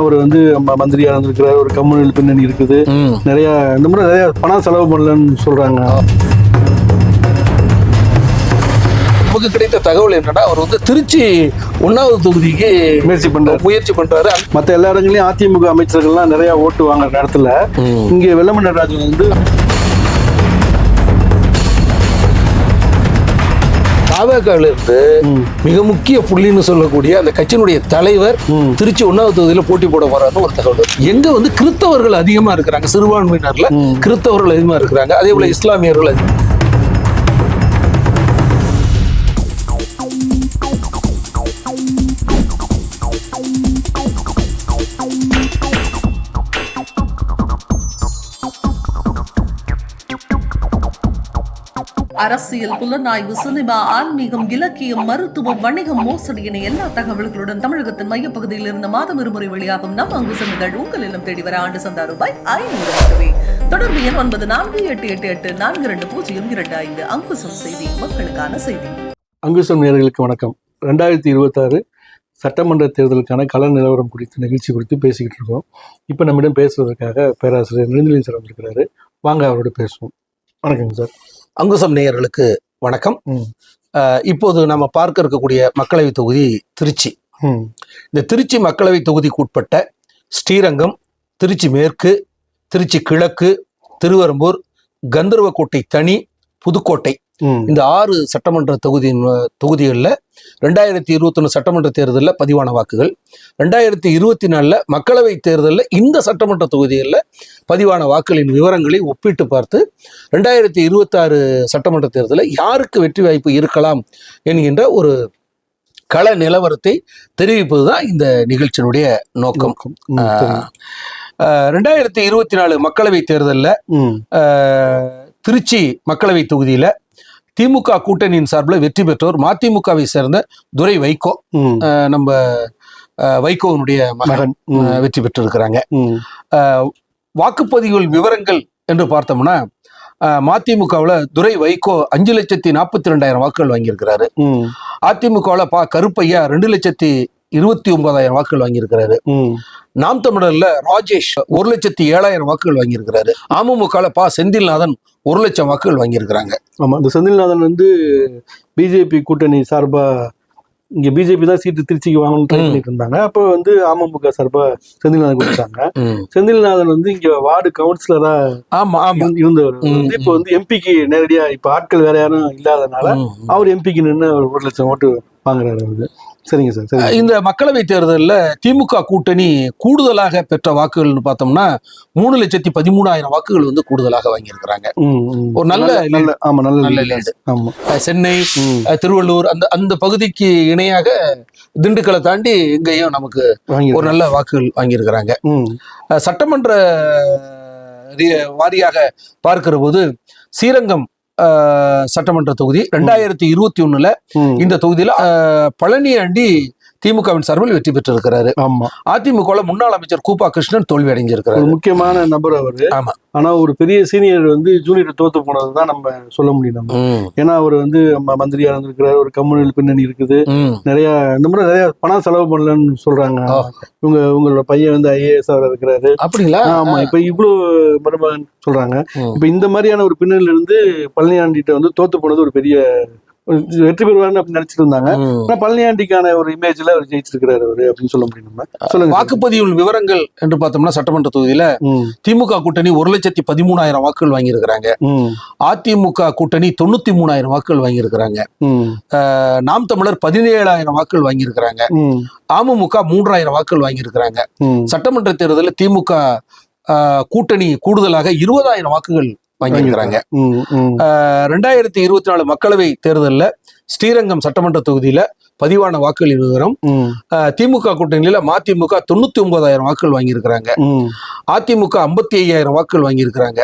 அவர் வந்து மந்திரியா இருந்திருக்கிறார். ஒரு கம்யூனல் பின்னணி இருக்குது. நிறைய இந்த மாதிரி நிறைய பணம் செலவு பண்ணலன்னு சொல்றாங்க. நமக்கு கிடைத்த தகவல் என்னன்னா அவர் வந்து திருச்சி ஒன்னாவது தொகுதிக்கு முயற்சி பண்றாரு. முயற்சி பண்றாரு. மற்ற எல்லா இடங்களையும் அதிமுக அமைச்சர்கள்லாம் நிறைய ஓட்டு வாங்குற இடத்துல இங்க வெள்ளமண்ட ராஜு வந்து ம், மிக முக்கிய புள்ளின்னு சொல்லக்கூடிய அந்த கட்சியினுடைய தலைவர் திருச்சி ஒன்னாவது தொகுதியில போட்டி போட போறாருன்னு ஒரு தகவல். எங்க வந்து கிறிஸ்தவர்கள் அதிகமா இருக்கிறாங்க சிறுபான்மையினர்ல. கிறிஸ்தவர்கள் அதிகமா இருக்கிறாங்க அதே போல இஸ்லாமியர்கள் அதிகம். அரசியல் புலனாய்வு சினிமா ஆன்மீகம் இலக்கியம் மருத்துவம் வணிகம் மோசடி என எல்லா தகவல்களுடன் தமிழகத்தின் மையப்பகுதியில் இருந்து மாதம் இருமுறை வெளியாகும் நம் அங்கு சென்றுகள் உங்கள் இல்லம் தேடி வர ஆண்டு சந்தா ரூபாய் ஐநூறு மட்டுமே. தொடர்பு எண் ஒன்பது நான்கு எட்டு எட்டு எட்டு நான்கு இரண்டு பூஜ்ஜியம் இரண்டு ஐந்து. அங்குசம் செய்தி மக்களுக்கான செய்தி. அங்குசம் நேர்களுக்கு வணக்கம். ரெண்டாயிரத்தி இருபத்தாறு சட்டமன்ற தேர்தலுக்கான கள நிலவரம் குறித்து நிகழ்ச்சி குறித்து பேசிக்கிட்டு இருக்கோம். இப்போ நம்மிடம் பேசுவதற்காக பேராசிரியர் நிருந்தலின் சார் வந்திருக்கிறாரு. வாங்க அவரோட பேசுவோம். வணக்கம் சார். அங்குசம் நேயர்களுக்கு வணக்கம். இப்போது நம்ம பார்க்க இருக்கக்கூடிய மக்களவை தொகுதி திருச்சி. இந்த திருச்சி மக்களவை தொகுதிக்கு உட்பட்ட ஸ்ரீரங்கம் திருச்சி மேற்கு திருச்சி கிழக்கு திருவரம்பூர் கந்தர்வக்கோட்டை தனி புதுக்கோட்டை. இந்த ஆறு சட்டமன்ற தொகுதியின் தொகுதிகளில் ரெண்டாயிரத்தி இருபத்தொன்று சட்டமன்ற தேர்தலில் பதிவான வாக்குகள். ரெண்டாயிரத்தி இருபத்தி நாலில் மக்களவை தேர்தலில் இந்த சட்டமன்ற தொகுதிகளில் பதிவான வாக்குகளின் விவரங்களை ஒப்பிட்டு பார்த்து ரெண்டாயிரத்தி இருபத்தாறு சட்டமன்ற தேர்தலில் யாருக்கு வெற்றி வாய்ப்பு இருக்கலாம் என்கின்ற ஒரு கள நிலவரத்தை தெரிவிப்பது தான் இந்த நிகழ்ச்சியினுடைய நோக்கம். ரெண்டாயிரத்தி இருபத்தி நாலு மக்களவை தேர்தலில் திருச்சி மக்களவை தொகுதியில் திமுக கூட்டணியின் சார்பில் வெற்றி பெற்றோர் மதிமுகவை சேர்ந்த துரை வைகோ நம்ம வைகோவினுடைய மகன் வெற்றி பெற்றிருக்கிறாங்க. வாக்குப்பதிவுகள் விவரங்கள் என்று பார்த்தோம்னா மதிமுகவில் துரை வைகோ அஞ்சு லட்சத்தி நாற்பத்தி ரெண்டாயிரம் வாக்குகள் வாங்கியிருக்கிறாரு. அதிமுகவில் பா கருப்பையா ரெண்டு லட்சத்தி இருபத்தி ஒன்பதாயிரம் வாக்குகள் வாங்கியிருக்கிறாரு. நாம் தமிழர்ல ராஜேஷ் ஒரு லட்சத்தி ஏழாயிரம் வாக்குகள் வாங்கியிருக்கிறாரு. அமமுகவில் பா. செந்தில்நாதன் ஒரு லட்சம் வாக்குகள் வாங்கியிருக்கிறாங்க. ஆமா இந்த செந்தில்நாதன் வந்து பிஜேபி கூட்டணி சார்பா இங்க பிஜேபி தான் சீட்டு திருச்சிக்கு வாங்கணும்னு ட்ரை. பண்ணிட்டு இருந்தாங்க அப்போ வந்து அமமுக சார்பா செந்தில்நாதன் கொடுத்தாங்க. செந்தில்நாதன் வந்து இங்க வார்டு கவுன்சிலரா ஆமா ஆமா. இருந்து- இருந்தவர். வந்து இப்போ வந்து எம்பிக்கு நேரடியா இப்ப ஆட்கள் வேற யாரும் இல்லாதனால. அவர் எம்பிக்கு நின்று ஒரு ஒரு லட்சம் ஓட்டு வாங்குறாரு அவரு. சரிங்க சார் இந்த மக்களவை தேர்தலில் திமுக கூட்டணி கூடுதலாக பெற்ற வாக்குகள்னு பார்த்தோம்னா மூணு லட்சத்தி பதிமூணாயிரம் வாக்குகள் வந்து கூடுதலாக வாங்கியிருக்கிறாங்க. ஒரு நல்ல. நல்ல ஆமா நல்ல நல்ல அஹ் சென்னை திருவள்ளூர் அந்த அந்த பகுதிக்கு இணையாக திண்டுக்கலை தாண்டி இங்கேயும் நமக்கு ஒரு நல்ல வாக்குகள் வாங்கியிருக்கிறாங்க. சட்டமன்ற வாரியாக பார்க்கிற போது ஸ்ரீரங்கம் சட்டமன்ற தொகுதி ரெண்டாயிரத்தி இருபத்தி ஒண்ணுல. இந்த தொகுதியில அஹ், பழனியாண்டி திமுகவின் சார்பில் வெற்றி பெற்றிருக்கிறாரு. ஆமா. அதிமுக முன்னாள் அமைச்சர் கூப்பா கிருஷ்ணன் தோல்வி அடைஞ்சிருக்கிறாரு. முக்கியமான நபர் அவரு. ஆமா. ஆனா ஒரு பெரிய சீனியர் வந்து ஜூனியர் தோத்து போனதுதான் நம்ம சொல்ல முடியும் நம்ம. ஏன்னா அவர் வந்து மந்திரியா இருந்திருக்கிறார் ஒரு கம்யூனல் பின்னணி இருக்குது. நிறைய இந்த மாதிரி நிறைய பணம் செலவு பண்ணலன்னு சொல்றாங்க. இவங்க உங்களோட பையன் வந்து ஐஏஎஸ் அவர் இருக்கிறாரு. அப்படிங்களா? ஆமா இப்ப இவ்வளவு மருமகன் சொல்றாங்க. இப்ப இந்த மாதிரியான ஒரு பின்னணியில இருந்து பழனியாண்டிட்ட வந்து தோத்து போனது ஒரு பெரிய வெற்றி பெறுவார்னு நினைச்சிட்டு இருந்தாங்க. ஆனா பழனியாண்டிக்கான ஒரு இமேஜ்ல அவர் ஜெயிச்சிருக்கிறாரு அவரு அப்படின்னு சொல்ல முடியும் நம்ம சொல்லுங்க சார். வாக்குப்பதிவு விவரங்கள் என்று பார்த்தோம்னா சட்டமன்ற தொகுதியில திமுக கூட்டணி ஒரு லட்சத்தி பதிமூணாயிரம் வாக்குகள் வாங்கியிருக்கிறாங்க. அதிமுக கூட்டணி தொண்ணூத்தி மூணாயிரம் வாக்குகள் வாங்கியிருக்கிறாங்க. நாம் தமிழர் பதினேழாயிரம் வாக்குகள் வாங்கியிருக்கிறாங்க. அமமுக மூன்றாயிரம் வாக்குகள் வாங்கியிருக்கிறாங்க. சட்டமன்ற தேர்தலில் திமுக கூட்டணி கூடுதலாக இருபதாயிரம் வாக்குகள் வாங்கியிருக்கிறாங்க. ரெண்டாயிரத்தி இருபத்தி நாலு மக்களவை தேர்தலில் ஸ்ரீரங்கம் சட்டமன்ற தொகுதியில பதிவான வாக்குகளின் விவரம் திமுக கூட்டணியில மதிமுக தொண்ணூத்தி ஒன்பதாயிரம் வாக்குகள் வாங்கியிருக்கிறாங்க. அதிமுக ஐம்பத்தி ஐயாயிரம் வாக்குகள் வாங்கியிருக்கிறாங்க.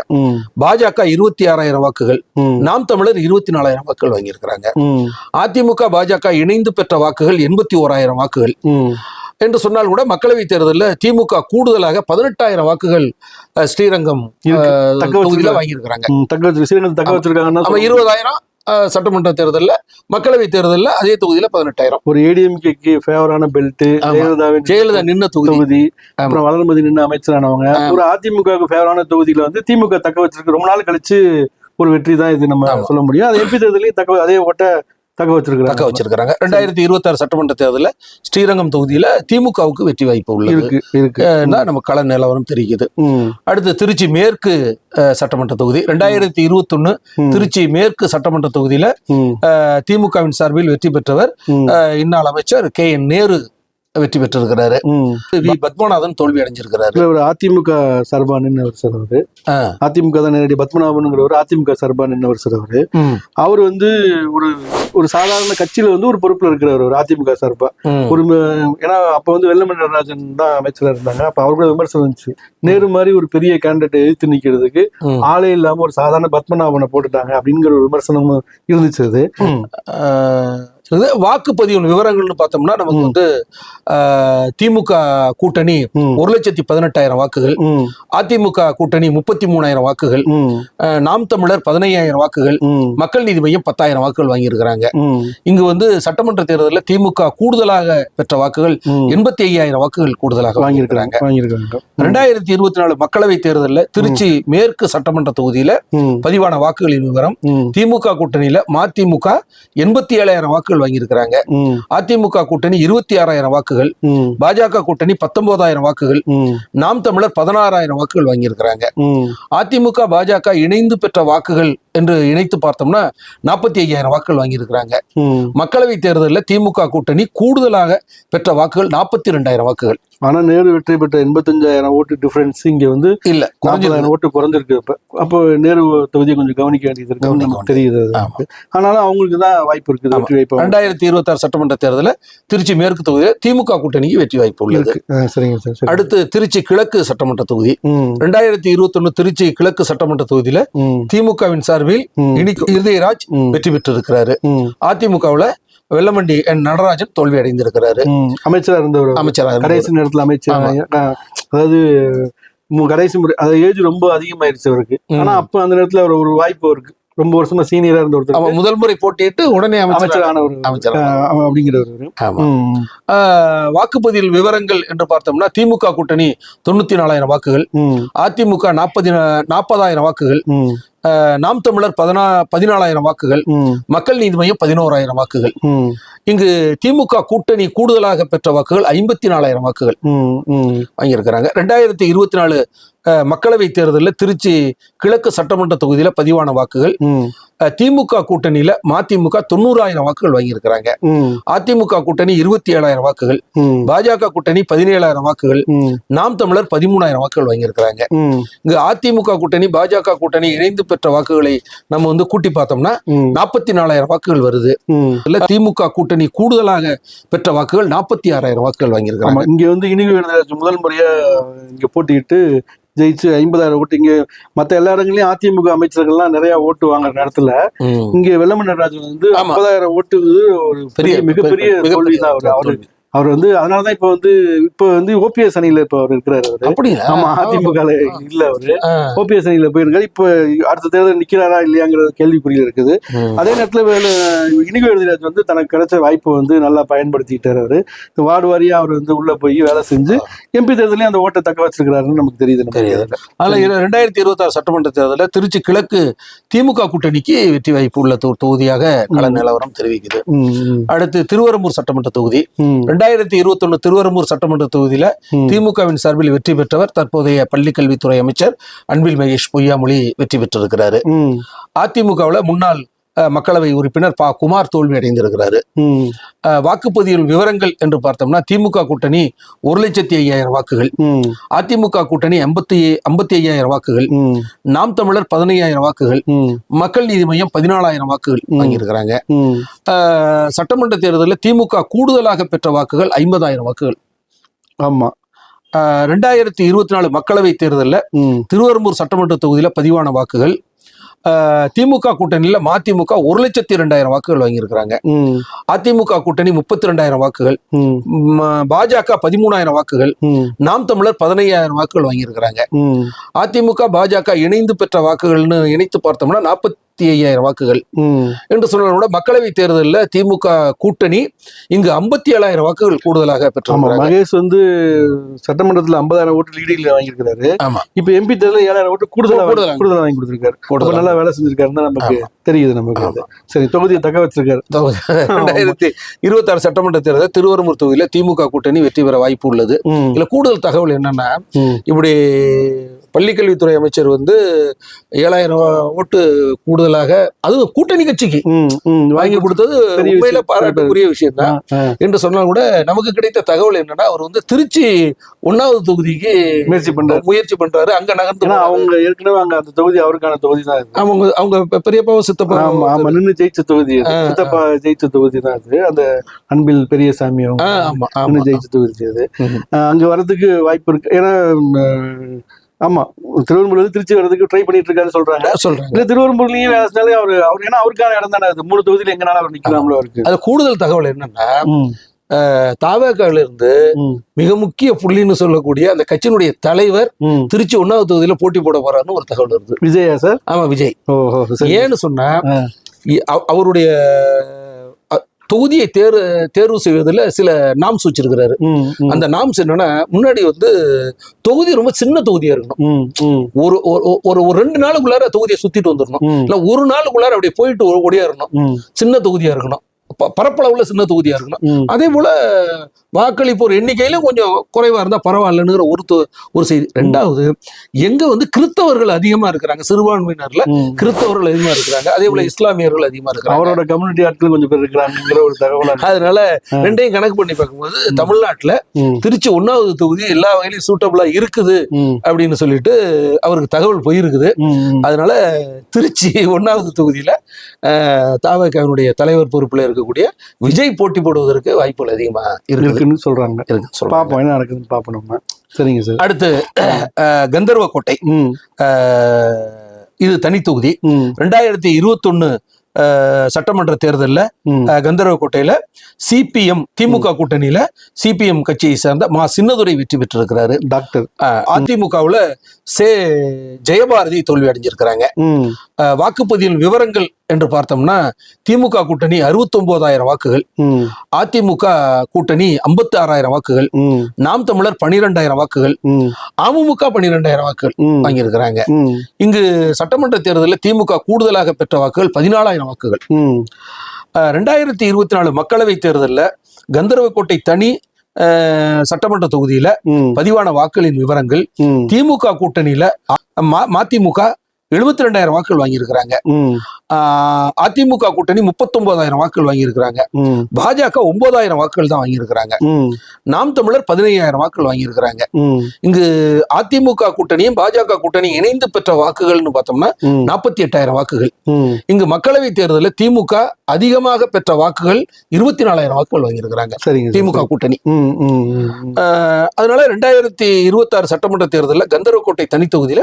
பாஜக இருபத்தி ஆறாயிரம் வாக்குகள். நாம் தமிழர் இருபத்தி நாலாயிரம் வாக்குகள் வாங்கியிருக்கிறாங்க. அதிமுக பாஜக இணைந்து பெற்ற வாக்குகள் எண்பத்தி ஓராயிரம் வாக்குகள். என்று சொன்னால் கூட மக்களவை தேர்தலில் திமுக கூடுதலாக பதினெட்டாயிரம் வாக்குகள் ஸ்ரீரங்கம் தொகுதியில வச்சிருக்காங்க. வாங்கியிருக்கிறாங்க. ம், தக்க வச்சு ஸ்ரீரங்கத்தை தக்க வச்சிருக்காங்கன்னா ஆமா இருபதாயிரம் சட்டமன்ற தேர்தலில் மக்களவை தேர்தலில் அதே தொகுதியில் பதினெட்டாயிரம். ஒரு ஏடிஎம்கேக்கு ஃபேவரான பெல்ட் ஜெயலலிதா நின்ன தொகுதி. அப்புறம் வளர்மதி நின்று அமைச்சரானவங்க. ஒரு அதிமுகவுக்கு ஃபேவரான தொகுதியில வந்து திமுக தக்க வச்சிருக்கு. ரொம்ப நாள் கழிச்சு ஒரு வெற்றி தான் இது நம்ம. சொல்ல முடியும். அது எம்பி தேர்தலையும் தக்க அதே ஓட்ட தக்க தக்க வச்சிருக்காங்க வச்சிருக்கிறாங்க. ரெண்டாயிரத்தி இருபத்தாறு சட்டமன்ற தேர்தலில் ஸ்ரீரங்கம் தொகுதியில திமுகவுக்கு வெற்றி வாய்ப்பு உள்ளது. நம்ம கள நிலவரம் ம், அடுத்து திருச்சி மேற்கு சட்டமன்ற தொகுதி. ரெண்டாயிரத்தி இருபத்தொன்னு ம், திருச்சி மேற்கு சட்டமன்ற தொகுதியில திமுகவின் சார்பில் வெற்றி பெற்றவர் இந்நாள் அமைச்சர் கே என் நேரு. வெற்றி பெற்றிருக்கிறாரு. வி பத்மநாதன் தோல்வி அடைஞ்சிருக்கிறாரு. ஒரு அதிமுக சார்பா நின்னவர் சார் அவரு. அதிமுக தான் நேரடி பத்மநாபனுங்கிறவர் அதிமுக சார்பா நின்னவர் சார் அவரு. அவர் வந்து ஒரு ஒரு சாதாரண கட்சியில வந்து ஒரு பொறுப்புல இருக்கிறவர் ஒரு அதிமுக சார்பா. ஒரு ஏன்னா அப்ப வந்து வெள்ளமணி நடராஜன் தான் அமைச்சரா இருந்தாங்க. அப்ப அவர் கூட விமர்சனம் இருந்துச்சு. நேரு மாதிரி ஒரு பெரிய கேண்டிடேட் எதிர்த்து நிக்கிறதுக்கு. ஆளே இல்லாம ஒரு சாதாரண பத்மநாபனை போட்டுட்டாங்க அப்படிங்கிற ஒரு விமர்சனமும் இருந்துச்சு அது. வாக்குப்பதிவு விவரங்கள்னு பார்த்தோம்னா நமக்கு. வந்து திமுக கூட்டணி ஒரு லட்சத்தி பதினெட்டாயிரம் வாக்குகள் அதிமுக கூட்டணி முப்பத்தி மூணாயிரம் வாக்குகள் நாம் தமிழர் பதினையாயிரம் வாக்குகள் மக்கள் நீதி மையம் பத்தாயிரம் வாக்குகள் வாங்கியிருக்கிறாங்க. இங்கு வந்து சட்டமன்ற தேர்தலில் திமுக கூடுதலாக பெற்ற வாக்குகள். எண்பத்தி ஐயாயிரம் வாக்குகள் கூடுதலாக வாங்கியிருக்கிறாங்க. ரெண்டாயிரத்தி இருபத்தி நாலு மக்களவை தேர்தலில் திருச்சி மேற்கு சட்டமன்ற தொகுதியில பதிவான வாக்குகளின் விவரம் திமுக கூட்டணியில மதிமுக எண்பத்தி ஏழாயிரம் வாக்குகள் வாங்கியிருக்கிறாங்க. ம், அதிமுக கூட்டணி இருபத்தி ஆறாயிரம் வாக்குகள் பாஜக கூட்டணி பத்தொன்பதாயிரம் வாக்குகள் நாம் தமிழர் பதினாறாயிரம் வாக்குகள் வாங்கியிருக்கிறாங்க. அதிமுக பாஜக இணைந்து பெற்ற வாக்குகள் என்று இணைத்து பார்த்தோம்னா நாற்பத்தி ஐயாயிரம் வாக்குகள் வாங்கியிருக்கிறாங்க. மக்களவை தேர்தலில் திமுக கூட்டணி கூடுதலாக பெற்ற வாக்குகள் நாற்பத்தி ரெண்டாயிரம் வாக்குகள். ஆனா நேரு வெற்றி பெற்ற எண்பத்தஞ்சாயிரம் ஓட்டு டிஃபரன்ஸ் இங்க வந்து இல்ல நாற்பதாயிரம் ஓட்டு குறைஞ்சிருக்கு இப்ப. அப்போ நேரு தொகுதியை கொஞ்சம் கவனிக்க வேண்டியது இருக்கு கவனிக்க நமக்கு தெரியுது. ஆனாலும் அவங்களுக்கு தான் வாய்ப்பு இருக்குது. வெற்றி வாய்ப்பு. ரெண்டாயிரத்தி இருபத்தாறு சட்டமன்ற தேர்தலில் திருச்சி மேற்கு தொகுதியில் திமுக கூட்டணிக்கு வெற்றி வாய்ப்பு உள்ளது. சரிங்க சார் அடுத்து திருச்சி கிழக்கு சட்டமன்ற தொகுதி. ரெண்டாயிரத்தி இருபத்தொன்னு திருச்சி கிழக்கு சட்டமன்ற தொகுதியில திமுகவின் சார்பில் இனிக்கு இருதயராஜ் வெற்றி பெற்றிருக்கிறாரு. அதிமுகவுல வெள்ளமண்டி என் நடராஜன் தோல்வி அடைந்திருக்கிறாரு. ம். அமைச்சரா இருந்தவர். அமைச்சராக கடைசி நேரத்துல அமைச்சர். அதாவது கடைசி முறை அது ஏஜ் ரொம்ப அதிகமாயிருச்சு அவருக்கு. ஆனா அப்ப அந்த நேரத்துல அவர் ஒரு வாய்ப்பு அவருக்கு. ரொம்ப வருஷமா சீனியரா இருந்த ஒருத்தர் முதல் முறை போட்டியிட்டு உடனே அமைச்சர் அமைச்சரான ஒரு அமைச்சர். அப்படிங்கிறவர் வாக்குப்பதிவு விவரங்கள் என்று பார்த்தோம்னா திமுக கூட்டணி தொண்ணூத்தி நாலாயிரம் வாக்குகள் அதிமுக நாற்பது நாற்பதாயிரம் வாக்குகள் நாம் தமிழர் பதினா பதினாலாயிரம் வாக்குகள் மக்கள் நீதி மையம் பதினோராயிரம் வாக்குகள். இங்கு திமுக கூட்டணி கூடுதலாக பெற்ற வாக்குகள் ஐம்பத்தி நாலாயிரம் வாக்குகள் வாங்கியிருக்கிறாங்க. ரெண்டாயிரத்தி இருபத்தி நாலு மக்களவை தேர்தலில் திருச்சி கிழக்கு சட்டமன்ற தொகுதியில் பதிவான வாக்குகள். திமுக கூட்டணியில மதிமுக தொண்ணூறாயிரம் வாக்குகள் வாங்கியிருக்கிறாங்க. அதிமுக கூட்டணி இருபத்தி ஏழாயிரம் வாக்குகள் பாஜக கூட்டணி பதினேழாயிரம் வாக்குகள். நாம் தமிழர் பதிமூணாயிரம் வாக்குகள் வாங்கியிருக்கிறாங்க. இங்கு அதிமுக கூட்டணி பாஜக கூட்டணி இணைந்து பெற்ற வாக்குகளை நம்ம வந்து கூட்டி பார்த்தோம்னா நாற்பத்தி நாலாயிரம் வாக்குகள் வருது. திமுக கூட்டணி கூடுதலாக பெற்ற வாக்குகள் நாற்பத்தி ஆறாயிரம் வாக்குகள் வாங்கியிருக்காங்க இங்க வந்து இனிகு முதல் முறையா இங்க போட்டியிட்டு ஜெயிச்சு ஐம்பதாயிரம் ஓட்டு இங்க மத்த எல்லா இடங்களையும் அதிமுக அமைச்சர்கள்லாம் நிறைய ஓட்டு வாங்குற நேரத்துல. இங்க வெள்ளமணி நடராஜன் வந்து. ஐம்பதாயிரம் ஓட்டு ஒரு பெரிய மிகப்பெரிய தோல்வி தான் அவர் அவரு வந்து அதனாலதான் இப்ப வந்து இப்ப வந்து ஓபிஎஸ் அணியில இப்ப அவர் இருக்கிறாரு அப்படிங்களா? ஆமா அதிமுக இல்ல அவரு. ஓபிஎஸ் அணியில போயிருக்காரு. இப்ப அடுத்த தேர்தல் நிக்கிறாரா இல்லையாங்கிற கேள்விக்குறியில் இருக்குது. அதே நேரத்துல இனிகு எழுதிராஜ் வந்து தனக்கு கிடைச்ச வாய்ப்பை வந்து நல்லா பயன்படுத்திக்கிட்டாரு அவரு. வார்டு வாரியா அவர் வந்து உள்ள போய் வேலை செஞ்சு எம்பி தேர்தலையும் அந்த ஓட்டை தக்க வச்சிருக்கிறாருன்னு நமக்கு தெரியுது. தெரியுது. அதனால இரு- ரெண்டாயிரத்தி இருபத்தாறு சட்டமன்ற தேர்தலில் திருச்சி கிழக்கு திமுக கூட்டணிக்கு வெற்றி வாய்ப்பு உள்ள தொகுதியாக கள நிலவரம் தெரிவிக்குது. அடுத்து திருவரம்பூர் சட்டமன்ற தொகுதி. ரெண்டாயிரத்தி இருபத்தொன்னு திருவரம்பூர் சட்டமன்ற தொகுதியில. திமுகவின் சார்பில் வெற்றி பெற்றவர் தற்போதைய பள்ளிக்கல்வித்துறை அமைச்சர் அன்பில் மகேஷ் பொய்யாமொழி வெற்றி பெற்றிருக்கிறாரு அதிமுகவுல முன்னாள் மக்களவை உறுப்பினர் பா. குமார் தோல்வி அடைந்திருக்கிறாரு. வாக்குப்பதிவு விவரங்கள் என்று பார்த்தோம்னா திமுக கூட்டணி ஒரு லட்சத்தி ஐயாயிரம் வாக்குகள். அதிமுக கூட்டணி ஐம்பத்தி ஐம்பத்தி ஐயாயிரம் வாக்குகள். நாம் தமிழர் பதினையாயிரம் வாக்குகள். மக்கள் நீதி மையம் பதினாலாயிரம் வாக்குகள் வாங்கியிருக்கிறாங்க. சட்டமன்ற தேர்தலில் திமுக கூடுதலாக பெற்ற வாக்குகள் ஐம்பதாயிரம் வாக்குகள். ஆமா. ரெண்டாயிரத்தி இருபத்தி நாலு மக்களவை தேர்தலில் திருவரம்பூர் சட்டமன்ற தொகுதியில் பதிவான வாக்குகள் திமுக கூட்டணியில் மதிமுக ஒரு லட்சத்தி ரெண்டாயிரம் வாக்குகள் வாங்கியிருக்கிறாங்க. அதிமுக கூட்டணி முப்பத்தி ரெண்டாயிரம் வாக்குகள். பாஜக பதிமூணாயிரம் வாக்குகள். நாம் தமிழர் பதினையாயிரம் வாக்குகள் வாங்கியிருக்கிறாங்க. அதிமுக பாஜக இணைந்து பெற்ற வாக்குகள்னு இணைத்து பார்த்தோம்னா நாற்பத் ஐம்பத்தி ஐயாயிரம் வாக்குகள். என்று கூட மக்களவை தேர்தலில் திமுக கூட்டணி இங்கு ஐம்பத்தி ஏழாயிரம் வாக்குகள் கூடுதலாக பெற்றிருக்கிறாங்க மகேஷ் வந்து சட்டமன்றத்துல ஐம்பதாயிரம் ஓட்டு லீடிங்ல வாங்கியிருக்காரு ஆமா. இப்ப எம்பி தேர்தல் ஏழாயிரம் ஓட்டு கூடுதலா கூடுதலா வாங்கி- கூடுதலா கொடுத்திருக்காரு. கூடுதலா. நல்லா வேலை செஞ்சிருக்காருன்னு நமக்கு தெரியுது நமக்கு. சரி தொகுதியை தக்க வச்சிருக்காரு. ரெண்டாயிரத்தி இருபத்தாறு சட்டமன்ற தேர்தல் திருவரம்பூர் தொகுதியில திமுக கூட்டணி வெற்றி பெற வாய்ப்பு உள்ளது. இதுல கூடுதல் தகவல் என்னன்னா இப்படி பள்ளிக்கல்வித்துறை அமைச்சர் வந்து ஏழாயிரம் ஓட்டு கூடுதலாக அதுவும் கூட்டணி கட்சிக்கு. வாங்கி கொடுத்தது உண்மையில. பாராட்டுக்குரிய விஷயம் தான் என்று சொன்னால் கூட நமக்கு கிடைத்த தகவல் என்னன்னா அவர் வந்து திருச்சி ஒன்னாவது தொகுதிக்கு முயற்சி பண்றாரு. முயற்சி பண்றாரு. அங்க நகர்ந்து. அவங்க ஏற்கனவே அங்க அந்த தொகுதி அவருக்கான தொகுதி தான். அவங்க அவங்க பெ- பெரியப்பாவும் சித்தப்பா ஆமா நின்னு ஜெயிச்ச தொகுதி அது. சித்தப்பா ஜெயிச்ச தொகுதி தான் அது. அந்த அன்பில் பெரியசாமி அவங்க ஜெயிச்ச தொகுதி அது. அங்க வர்றதுக்கு வாய்ப்பு இருக்கு. ஏன்னா ஆமா திருவெரும்பூர்ல திருச்சி வர்றதுக்கு ட்ரை பண்ணிட்டு இருக்காருன்னு சொல்றாங்க. சொல்றாங்க. இல்ல திருவெரும்பூர்லயும் வேலை செஞ்சாலே அவர் அவர் ஏன்னா அவருக்கான இடம் தானே அது. மூணு தொகுதியில எங்கனாலும் அவர் நிக்கலாம்ல அவருக்கு. அது கூடுதல் தகவல் என்னன்னா தாவேக்கால இருந்து மிக முக்கிய புள்ளின்னு சொல்லக்கூடிய அந்த கட்சியினுடைய தலைவர். திருச்சி ஒன்னாவது தொகுதியில போட்டி போட போறாருன்னு ஒரு தகவல் வருது. விஜயா சார்? ஆமா விஜய். ஓஹோ ஏன்னு சொன்னா அவருடைய தொகுதியை தேர்வு தேர்வு செய்வதில் சில நாம்ஸ் வச்சிருக்கிறாரு அந்த நாம்ஸ் என்னன்னா முன்னாடி வந்து தொகுதி ரொம்ப சின்ன தொகுதியா இருக்கணும். ஒரு ஒரு- ஒரு ரெண்டு நாளுக்குள்ளார தொகுதியை சுத்திட்டு வந்துடணும் இல்ல ஒரு நாளுக்குள்ளார அப்படியே போயிட்டு ஒ- ஓடியாரணும். ம், சின்ன தொகுதியா இருக்கணும். பரப்பளவுல சின்ன தொகுதியா இருக்கணும். அதே போல வாக்களிப்போர் எண்ணிக்கையில கொஞ்சம் குறைவா இருந்தா பரவாயில்லங்கிற ஒரு ஒரு செய்தி. ரெண்டாவது எங்க வந்து கிறிஸ்தவர்கள் அதிகமா இருக்கிறாங்க சிறுபான்மையினர்ல. கிறிஸ்தவர்கள் அதிகமா இருக்கிறாங்க அதே போல இஸ்லாமியர்கள் அதிகமா இருக்கிறாங்க. அவரோட கம்யூனிட்டி ஆட்கள் கொஞ்சம் பேர் இருக்கிறாங்கிற ஒரு தகவல் இருக்கு. அதனால ரெண்டையும் கணக்கு பண்ணி பார்க்கும்போது தமிழ்நாட்டுல திருச்சி ஒன்னாவது தொகுதி எல்லா வகையிலும் சூட்டபிளா இருக்குது அப்படின்னு சொல்லிட்டு அவருக்கு தகவல் போயிருக்குது. அதனால திருச்சி ஒன்னாவது தொகுதியில தாவகனுடைய தலைவர் பொறுப்புல இருக்கக்கூடிய விஜய் போட்டி போடுவதற்கு வாய்ப்புகள் அதிகமா இருக்குது. இருக்குன்னு சொல்றாங்க. இருக்கு. பாப்போம் என்ன நடக்குதுன்னு பாப்போம் நம்ம. சரிங்க சார். அடுத்து கந்தர்வ கோட்டை. இது தனி தொகுதி. ரெண்டாயிரத்தி இருபத்தொன்னு சட்டமன்ற தேர்தலில் ம், கந்தர்வ கோட்டையில சிபிஎம் திமுக கூட்டணியில சிபிஎம் கட்சியை சேர்ந்த மா சின்னதுரை வெற்றி பெற்றிருக்கிறாரு. டாக்டர். அதிமுகவுல சே ஜெயபாரதி தோல்வி அடைஞ்சிருக்கிறாங்க. வாக்குப்பதிவின் விவரங்கள் என்று பார்த்தோம்னா திமுக கூட்டணி அறுபத்தொன்பதாயிரம் வாக்குகள் ம், அதிமுக கூட்டணி ஐம்பத்தி ஆறாயிரம் வாக்குகள் நாம் தமிழர் பனிரெண்டாயிரம் வாக்குகள் அமமுக பன்னிரெண்டாயிரம் வாக்குகள் வாங்கியிருக்கிறாங்க. இங்கு சட்டமன்ற தேர்தலில் திமுக கூடுதலாக பெற்ற வாக்குகள் பதினாலாயிரம் வாக்குகள். ம், அஹ், ரெண்டாயிரத்தி இருபத்தி நாலு மக்களவை தேர்தலில் கந்தர்வக்கோட்டை தனி சட்டமன்ற தொகுதியில பதிவான வாக்குகளின் விவரங்கள் திமுக கூட்டணியில மதிமுக எழுபத்தி ரெண்டாயிரம் வாக்குகள் வாங்கியிருக்கிறாங்க. அதிமுக கூட்டணி முப்பத்தொன்பதாயிரம் வாக்குகள் வாங்கியிருக்கிறாங்க. பாஜக ஒன்பதாயிரம் வாக்குகள் தான் வாங்கியிருக்கிறாங்க. நாம் தமிழர் பதினையாயிரம் வாக்குகள் வாங்கியிருக்கிறாங்க. இங்கு அதிமுக கூட்டணியும் பாஜக கூட்டணியும் இணைந்து பெற்ற வாக்குகள்னு பார்த்தோம்னா நாற்பத்தி எட்டாயிரம் வாக்குகள். இங்கு மக்களவை தேர்தலில் திமுக அதிகமாக பெற்ற வாக்குகள் இருபத்தி நாலாயிரம் வாக்குகள் வாங்கியிருக்கிறாங்க. திமுக கூட்டணி. அதனால ரெண்டாயிரத்தி இருபத்தாறு சட்டமன்ற தேர்தலில் கந்தர்வக்கோட்டை தனி தொகுதியில.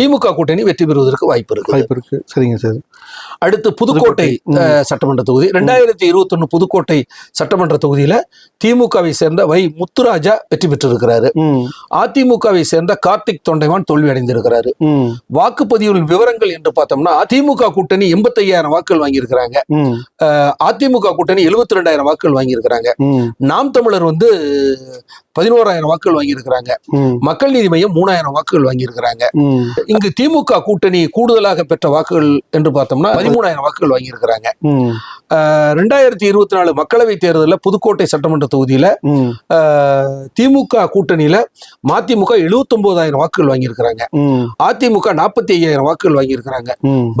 திமுக கூட்டணி வெற்றி பெறுவதற்கு வாய்ப்பு இருக்கு வாய்ப்பு இருக்கு. சரிங்க சார். அடுத்து புதுக்கோட்டை சட்டமன்ற தொகுதி. ரெண்டாயிரத்தி இருபத்தொன்னு புதுக்கோட்டை சட்டமன்ற தொகுதியில திமுகவை சேர்ந்த வை முத்துராஜா வெற்றி பெற்றிருக்கிறாரு. அதிமுகவை சேர்ந்த கார்த்திக் தொண்டைமான் தோல்வி அடைந்திருக்கிறாரு. ம், வாக்குப்பதிவின் விவரங்கள் என்று பார்த்தோம்னா அதிமுக கூட்டணி எண்பத்தையாயிரம் வாக்குகள் வாங்கியிருக்கிறாங்க. அதிமுக கூட்டணி எழுபத்தி ரெண்டாயிரம் வாக்குகள் வாங்கியிருக்கிறாங்க. நாம் தமிழர் வந்து பதினோராயிரம் வாக்குகள் வாங்கியிருக்கிறாங்க. மக்கள் நீதி மையம் மூணாயிரம் வாக்குகள் வாங்கியிருக்கிறாங்க. இங்கு திமுக கூட்டணி கூடுதலாக பெற்ற வாக்குகள் என்று பார்த்தோம்னா பதிமூணாயிரம் வாக்குகள் வாங்கியிருக்கிறாங்க. ரெண்டாயிரத்தி இருபத்தி நாலு மக்களவை தேர்தலில் புதுக்கோட்டை சட்டமன்ற தொகுதியில திமுக கூட்டணியில மதிமுக எழுபத்தொன்பதாயிரம் வாக்குகள் வாங்கியிருக்கிறாங்க. அதிமுக நாற்பத்தி ஐயாயிரம் வாக்குகள் வாங்கியிருக்கிறாங்க.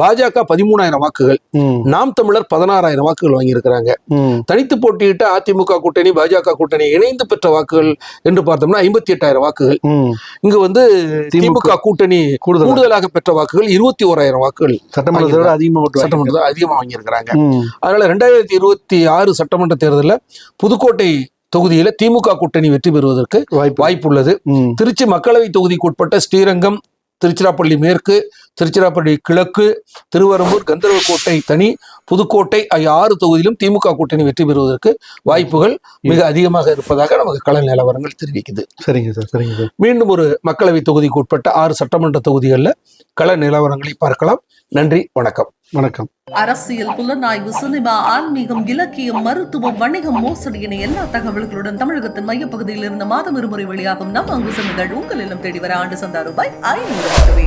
பாஜக பதிமூணாயிரம் வாக்குகள். நாம் தமிழர் பதினாறாயிரம் வாக்குகள் வாங்கியிருக்கிறாங்க. தனித்து போட்டியிட்ட அதிமுக கூட்டணி பாஜக கூட்டணி இணைந்து பெற்ற வாக்குகள் என்று பார்த்தோம்னா ஐம்பத்தி எட்டாயிரம் வாக்குகள். இங்கு வந்து திமுக கூட்டணி கூடுதல் கூடுதலாக பெற்ற வாக்குகள் இருபத்தி ஓராயிரம் வாக்குகள் சட்டமன்றத்தை விட அதிகமா ஓட்டு வாங்கி- சட்டமன்றத்தில் அதிகமாக வாங்கியிருக்கிறாங்க. அதனால ரெண்டாயிரத்தி இருபத்தி ஆறு சட்டமன்ற தேர்தலில் புதுக்கோட்டை தொகுதியில திமுக கூட்டணி வெற்றி பெறுவதற்கு வாய்ப்பு. வாய்ப்புள்ளது. ம், திருச்சி மக்களவை தொகுதிக்கு உட்பட்ட ஸ்ரீரங்கம் திருச்சிராப்பள்ளி மேற்கு திருச்சிராப்பள்ளி கிழக்கு திருவரம்பூர் கந்தர்வக்கோட்டை தனி புதுக்கோட்டை ஆகிய ஆறு தொகுதியிலும் திமுக கூட்டணி வெற்றி பெறுவதற்கு வாய்ப்புகள் மிக அதிகமாக இருப்பதாக நமக்கு கள நிலவரங்கள் தெரிவிக்குது. சரிங்க சார் சரிங்க சார். மீண்டும் ஒரு மக்களவை தொகுதிக்கு உட்பட்ட ஆறு சட்டமன்ற தொகுதிகளில் கள நிலவரங்களை பார்க்கலாம். நன்றி வணக்கம். வணக்கம். அரசியல் புலனாய்வு சினிமா ஆன்மீகம் இலக்கியம் மருத்துவம் வணிகம் மோசடி என எல்லா தகவல்களுடன் தமிழகத்தின் மையப்பகுதியில் இருந்து மாதம் இருமுறை வெளியாகும் நம் அங்குசம் இதழ் உங்கள் இல்லம் தேடி வர ஆண்டு சந்தா ரூபாய் ஐநூறு மட்டுமே.